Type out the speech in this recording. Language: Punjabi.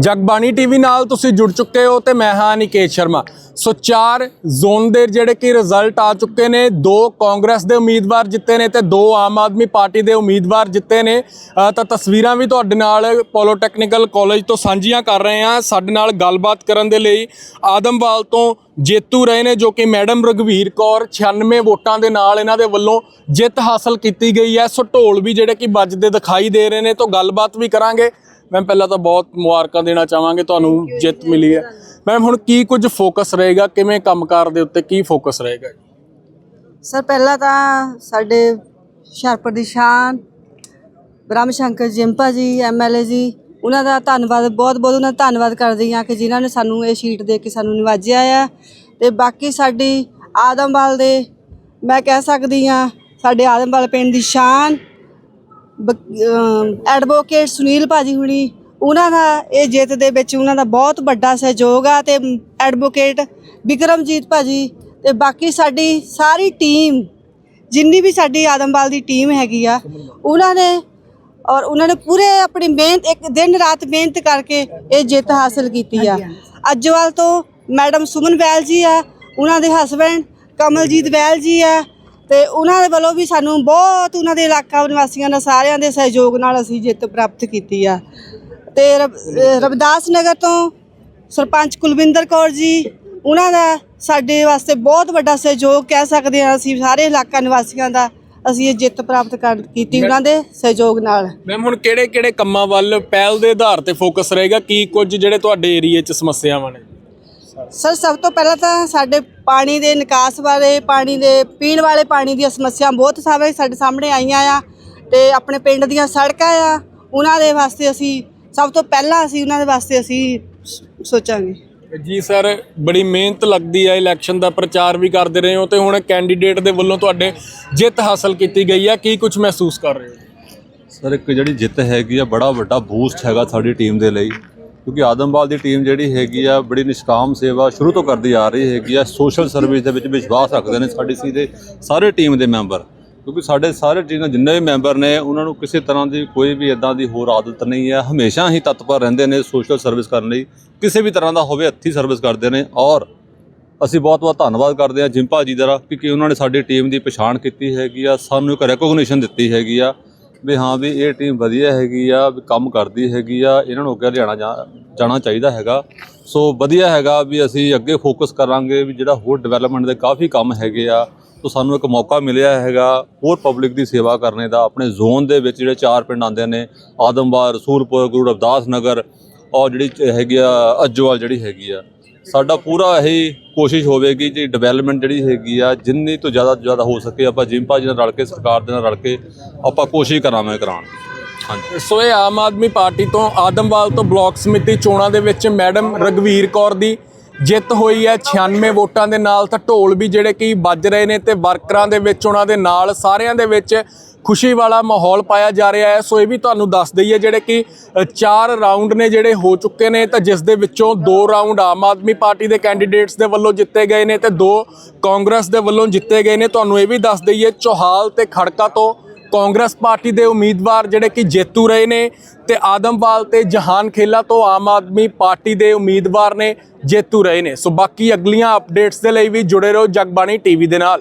ਜਗਬਾਣੀ ਟੀਵੀ ਨਾਲ ਤੁਸੀਂ ਜੁੜ ਚੁੱਕੇ ਹੋ ਤੇ ਮੈਂ ਹਾਂ ਨਿਕੇਸ਼ ਸ਼ਰਮਾ। ਸੋ ਚਾਰ ਜ਼ੋਨ ਦੇ ਜਿਹੜੇ ਕਿ ਰਿਜ਼ਲਟ ਆ ਚੁੱਕੇ ਨੇ, ਦੋ ਕਾਂਗਰਸ ਦੇ ਉਮੀਦਵਾਰ ਜਿੱਤੇ ਨੇ ਤੇ ਦੋ ਆਮ ਆਦਮੀ ਪਾਰਟੀ ਦੇ ਉਮੀਦਵਾਰ ਜਿੱਤੇ ਨੇ। ਤਾਂ ਤਸਵੀਰਾਂ ਵੀ ਤੁਹਾਡੇ ਨਾਲ ਪੋਲੋਟੈਕਨੀਕਲ ਕਾਲਜ ਤੋਂ ਸਾਂਝੀਆਂ ਕਰ ਰਹੇ ਹਾਂ। ਸਾਡੇ ਨਾਲ ਗੱਲਬਾਤ ਕਰਨ ਦੇ ਲਈ ਆਦਮਵਾਲ ਤੋਂ ਜੇਤੂ ਰਹੇ ਨੇ, ਜੋ ਕਿ ਮੈਡਮ ਰਗਵੀਰ ਕੌਰ 96 ਵੋਟਾਂ ਦੇ ਨਾਲ ਇਹਨਾਂ ਦੇ ਵੱਲੋਂ ਜਿੱਤ ਹਾਸਲ ਕੀਤੀ ਗਈ ਹੈ। ਸੋ ਢੋਲ ਵੀ ਜਿਹੜੇ ਕਿ ਵੱਜਦੇ ਦਿਖਾਈ ਦੇ ਰਹੇ ਨੇ, ਤੋਂ ਗੱਲਬਾਤ ਵੀ ਕਰਾਂਗੇ। ਮੈਮ ਪਹਿਲਾਂ ਤਾਂ ਬਹੁਤ ਮੁਬਾਰਕਾਂ ਦੇਣਾ ਚਾਹਾਂਗੇ ਤੁਹਾਨੂੰ ਜਿੱਤ ਮਿਲੀ ਹੈ। ਮੈਮ ਹੁਣ ਕੀ ਕੁਝ ਫੋਕਸ ਰਹੇਗਾ ਕਿਵੇਂ ਕੰਮਕਾਰ ਦੇ ਉੱਤੇ ਕੀ ਫੋਕਸ ਰਹੇਗਾ? ਸਰ ਪਹਿਲਾਂ ਤਾਂ ਸਾਡੇ ਹੁਸ਼ਿਆਰਪੁਰ ਦੀ ਸ਼ਾਨ ਬ੍ਰਹਮ ਸ਼ੰਕਰ ਜਿੰਪਾ ਜੀ ਐਮਐਲਏ ਜੀ ਉਹਨਾਂ ਦਾ ਧੰਨਵਾਦ ਬਹੁਤ ਬਹੁਤ ਉਹਨਾਂ ਦਾ ਧੰਨਵਾਦ ਕਰਦੀ ਹਾਂ ਕਿ ਜਿਨ੍ਹਾਂ ਨੇ ਸਾਨੂੰ ਇਹ ਸ਼ੀਟ ਦੇ ਕੇ ਸਾਨੂੰ ਨਿਵਾਜਿਆ ਆ। ਤੇ ਬਾਕੀ ਸਾਡੀ ਆਦਮਵਾਲ ਦੇ ਮੈਂ ਕਹਿ ਸਕਦੀ ਹਾਂ ਸਾਡੇ ਆਦਮਵਾਲ ਪਿੰਡ ਦੀ ਸ਼ਾਨ ਐਡਵੋਕੇਟ ਸੁਨੀਲ ਭਾਜੀ ਹੁਣੀ ਉਹਨਾਂ ਦਾ ਇਹ ਜਿੱਤ ਦੇ ਵਿੱਚ ਉਹਨਾਂ ਦਾ ਬਹੁਤ ਵੱਡਾ ਸਹਿਯੋਗ ਆ ਤੇ ਐਡਵੋਕੇਟ ਵਿਕਰਮਜੀਤ ਭਾਜੀ ਤੇ ਬਾਕੀ ਸਾਡੀ ਸਾਰੀ ਟੀਮ ਜਿੰਨੀ ਵੀ ਸਾਡੀ ਆਦਮਵਾਲ ਦੀ ਟੀਮ ਹੈਗੀ ਆ ਉਹਨਾਂ ਨੇ ਔਰ ਉਹਨਾਂ ਨੇ ਪੂਰੇ ਆਪਣੀ ਮਿਹਨਤ ਇੱਕ ਦਿਨ ਰਾਤ ਮਿਹਨਤ ਕਰਕੇ ਇਹ ਜਿੱਤ ਹਾਸਲ ਕੀਤੀ ਆ। ਅੱਜਵਾਲ ਤੋਂ ਮੈਡਮ ਸੁਮਨ ਵੈਲ ਜੀ ਆ ਉਹਨਾਂ ਦੇ ਹਸਬੰਡ ਕਮਲਜੀਤ ਵੈਲ ਜੀ ਆ ਤੇ ਉਹਨਾਂ ਦੇ ਵੱਲੋਂ ਵੀ ਸਾਨੂੰ ਬਹੁਤ ਉਹਨਾਂ ਦੇ ਇਲਾਕਾ ਨਿਵਾਸੀਆਂ ਦਾ ਸਾਰਿਆਂ ਦੇ ਸਹਿਯੋਗ ਨਾਲ ਅਸੀਂ ਜਿੱਤ ਪ੍ਰਾਪਤ ਕੀਤੀ ਆ। ਤੇ ਰਬ- ਅਹ ਰਵਿਦਾਸ ਨਗਰ ਤੋਂ ਸਰਪੰਚ ਕੁਲਵਿੰਦਰ ਕੌਰ ਜੀ ਉਹਨਾਂ ਦਾ ਸਾਡੇ ਵਾਸਤੇ ਬਹੁਤ ਵੱਡਾ ਸਹਿਯੋਗ ਕਹਿ ਸਕਦੇ ਹਾਂ ਅਸੀਂ ਸਾਰੇ ਇਲਾਕਾ ਨਿਵਾਸੀਆਂ ਦਾ ਅਸੀਂ ਇਹ ਜਿੱਤ ਪ੍ਰਾਪਤ ਕਰ ਕੀਤੀ ਉਹਨਾਂ ਦੇ ਸਹਿਯੋਗ ਨਾਲ। ਮੈਮ ਹੁਣ ਕਿਹੜੇ ਕਿਹੜੇ ਕੰਮਾਂ ਵੱਲ ਪਹਿਲ ਦੇ ਆਧਾਰ ਤੇ ਫੋਕਸ ਰਹੇਗਾ? ਕੀ ਕੁਝ ਜਿਹੜੇ ਤੁਹਾਡੇ ਏਰੀਏ 'ਚ ਸਮੱਸਿਆਵਾਂ ਨੇ? ਸਰ ਸਭ ਤੋਂ ਪਹਿਲਾਂ ਤਾਂ ਸਾਡੇ ਪਾਣੀ ਦੇ ਨਿਕਾਸ ਬਾਰੇ ਪਾਣੀ ਦੇ ਪੀਣ ਵਾਲੇ ਪਾਣੀ ਦੀਆਂ ਸਮੱਸਿਆ ਬਹੁਤ ਸਾਰੇ ਸਾਡੇ ਸਾਹਮਣੇ ਆਈਆਂ ਆ ਤੇ ਆਪਣੇ ਪਿੰਡ ਦੀਆਂ ਸੜਕਾਂ ਆ ਉਹਨਾਂ ਦੇ ਵਾਸਤੇ ਅਸੀਂ ਸਭ ਤੋਂ ਪਹਿਲਾਂ ਅਸੀਂ ਉਹਨਾਂ ਦੇ ਵਾਸਤੇ ਅਸੀਂ ਸੋਚਾਂਗੇ। ਜੀ ਸਰ ਬੜੀ ਮਿਹਨਤ ਲੱਗਦੀ ਹੈ ਇਲੈਕਸ਼ਨ ਦਾ ਪ੍ਰਚਾਰ ਵੀ ਕਰਦੇ ਰਹੇ ਹੋ ਤੇ ਹੁਣ ਕੈਂਡੀਡੇਟ ਦੇ ਵੱਲੋਂ ਤੁਹਾਡੇ ਜਿੱਤ ਹਾਸਲ ਕੀਤੀ ਗਈ ਹੈ ਕੀ ਕੁਝ ਮਹਿਸੂਸ ਕਰ ਰਹੇ ਹੋ? ਸਰ ਇੱਕ ਜਿਹੜੀ ਜਿੱਤ ਹੈਗੀ ਆ ਬੜਾ ਵੱਡਾ ਬੂਸਟ ਹੈਗਾ ਸਾਡੀ ਟੀਮ ਦੇ ਲਈ। ਕਿਉਂਕਿ ਆਦਮਵਾਲ ਦੀ ਟੀਮ ਜਿਹੜੀ ਹੈਗੀ ਆ, ਬੜੀ ਨਿਸ਼ਕਾਮ ਸੇਵਾ ਸ਼ੁਰੂ ਤੋਂ ਕਰਦੀ ਆ ਰਹੀ ਹੈਗੀ ਆ। ਸੋਸ਼ਲ ਸਰਵਿਸ ਦੇ ਵਿੱਚ ਵਿਸ਼ਵਾਸ ਰੱਖਦੇ ਨੇ ਸਾਡੀ ਸੀ ਦੇ ਸਾਰੇ ਟੀਮ ਦੇ ਮੈਂਬਰ ਕਿਉਂਕਿ ਸਾਡੇ ਸਾਰੇ ਟੀਮ ਦੇ ਜਿੰਨੇ ਵੀ ਮੈਂਬਰ ਨੇ, ਉਹਨਾਂ ਨੂੰ ਕਿਸੇ ਤਰ੍ਹਾਂ ਦੀ ਕੋਈ ਵੀ ਇਦਾਂ ਦੀ ਹੋਰ ਆਦਤ ਨਹੀਂ ਹੈ ਹਮੇਸ਼ਾ ਹੀ ਤਤਪਰ ਰਹਿੰਦੇ ਨੇ ਸੋਸ਼ਲ ਸਰਵਿਸ ਕਰਨ ਲਈ। ਕਿਸੇ ਵੀ ਤਰ੍ਹਾਂ ਦਾ ਹੋਵੇ, ਹੱਥੀ ਸਰਵਿਸ ਕਰਦੇ ਨੇ। ਔਰ ਅਸੀਂ ਬਹੁਤ ਬਹੁਤ ਧੰਨਵਾਦ ਕਰਦੇ ਹਾਂ ਜਿੰਪਾ ਜੀ ਦਾ, ਕਿਉਂਕਿ ਉਹਨਾਂ ਨੇ ਸਾਡੀ ਟੀਮ ਦੀ ਪਛਾਣ ਕੀਤੀ ਹੈਗੀ ਆ, ਸਾਨੂੰ ਇੱਕ ਰੈਕੋਗਨੀਸ਼ਨ ਦਿੱਤੀ ਹੈਗੀ ਆ। ਵੀ ਹਾਂ ਵੀ ਇਹ ਟੀਮ ਵਧੀਆ ਹੈਗੀ ਆ, ਵੀ ਕੰਮ ਕਰਦੀ ਹੈਗੀ ਆ, ਇਹਨਾਂ ਨੂੰ ਅੱਗੇ ਲਿਆਣਾ ਜਾ- ਜਾਣਾ ਚਾਹੀਦਾ ਹੈਗਾ। ਸੋ ਵਧੀਆ ਹੈਗਾ ਵੀ ਅਸੀਂ ਅੱਗੇ ਫੋਕਸ ਕਰਾਂਗੇ ਵੀ ਜਿਹੜਾ ਹੋਰ ਡਿਵੈਲਪਮੈਂਟ ਦੇ ਕਾਫੀ ਕੰਮ ਹੈਗੇ ਆ। ਸੋ ਸਾਨੂੰ ਇੱਕ ਮੌਕਾ ਮਿਲਿਆ ਹੈਗਾ ਹੋਰ ਪਬਲਿਕ ਦੀ ਸੇਵਾ ਕਰਨੇ ਦਾ, ਆਪਣੇ ਜ਼ੋਨ ਦੇ ਵਿੱਚ ਜਿਹੜੇ ਚਾਰ ਪਿੰਡ ਆਉਂਦੇ ਨੇ ਆਦਮਵਾਲ ਸੂਰਪੁਰ, ਗੁਰੂ ਰਵਿਦਾਸ ਨਗਰ, ਔਰ ਜਿਹੜੀ ਹੈਗੀ ਆ, ਅੱਜਵਾਲ ਜਿਹੜੀ ਹੈਗੀ ਆ। ਸਾਡਾ ਪੂਰਾ ਇਹ ਕੋਸ਼ਿਸ਼ ਹੋਵੇਗੀ ਜੀ ਡਿਵੈਲਪਮੈਂਟ ਜਿਹੜੀ ਹੈਗੀ ਆ, ਜਿੰਨੀ ਤੋਂ ਜ਼ਿਆਦਾ ਤੋਂ ਜ਼ਿਆਦਾ ਹੋ ਸਕੇ, ਆਪਾਂ ਜਿੰਪਾ ਜੀ ਨਾਲ ਰਲ ਕੇ, ਸਰਕਾਰ ਦੇ ਨਾਲ ਰਲ ਕੇ ਆਪਾਂ ਕੋਸ਼ਿਸ਼ ਕਰਾਂਗੇ ਕਰਾਉਣ ਦੀ। ਹਾਂਜੀ। ਸੋ ਇਹ ਆਮ ਆਦਮੀ ਪਾਰਟੀ ਤੋਂ ਆਦਮਵਾਲ ਤੋਂ ਬਲਾਕ ਸਮਿਤੀ ਚੋਣਾਂ ਦੇ ਵਿੱਚ ਮੈਡਮ ਰਗਵੀਰ ਕੌਰ ਦੀ ਜਿੱਤ ਹੋਈ ਹੈ। 96 ਵੋਟਾਂ ਦੇ ਨਾਲ ਤਾਂ ਢੋਲ ਵੀ ਜਿਹੜੇ ਕਿ ਵੱਜ ਰਹੇ ਨੇ ਤੇ ਵਰਕਰਾਂ ਦੇ ਵਿੱਚ, ਉਹਨਾਂ ਦੇ ਨਾਲ ਸਾਰਿਆਂ ਦੇ ਵਿੱਚ ਖੁਸ਼ੀ ਵਾਲਾ ਮਾਹੌਲ ਪਾਇਆ ਜਾ ਰਿਹਾ ਹੈ। ਸੋ ਇਹ ਵੀ ਤੁਹਾਨੂੰ ਦੱਸ ਦਈਏ ਜਿਹੜੇ ਕਿ ਚਾਰ ਰਾਉਂਡ ਨੇ ਜਿਹੜੇ ਹੋ ਚੁੱਕੇ ਨੇ, ਤਾਂ ਜਿਸ ਦੇ ਵਿੱਚੋਂ ਦੋ ਰਾਉਂਡ ਆਮ ਆਦਮੀ ਪਾਰਟੀ ਦੇ ਕੈਂਡੀਡੇਟਸ ਦੇ ਵੱਲੋਂ ਜਿੱਤੇ ਗਏ ਨੇ ਤੇ ਦੋ ਕਾਂਗਰਸ ਦੇ ਵੱਲੋਂ ਜਿੱਤੇ ਗਏ ਨੇ। ਤੁਹਾਨੂੰ ਇਹ ਵੀ ਦੱਸ ਦਈਏ, ਚੋਹਾਲ ਤੇ ਖੜਕਾ ਤੋਂ ਕਾਂਗਰਸ ਪਾਰਟੀ ਦੇ ਉਮੀਦਵਾਰ ਜਿਹੜੇ ਕਿ ਜੇਤੂ ਰਹੇ ਨੇ ਤੇ ਆਦਮਵਾਲ ਤੇ ਜਹਾਨ ਖੇਲਾ ਤੋਂ ਆਮ ਆਦਮੀ ਪਾਰਟੀ ਦੇ ਉਮੀਦਵਾਰ ਨੇ ਜੇਤੂ ਰਹੇ ਨੇ। ਸੋ ਬਾਕੀ ਅਗਲੀਆਂ ਅਪਡੇਟਸ ਦੇ ਲਈ ਵੀ ਜੁੜੇ ਰਹੋ ਜਗਬਾਣੀ ਟੀਵੀ ਦੇ ਨਾਲ।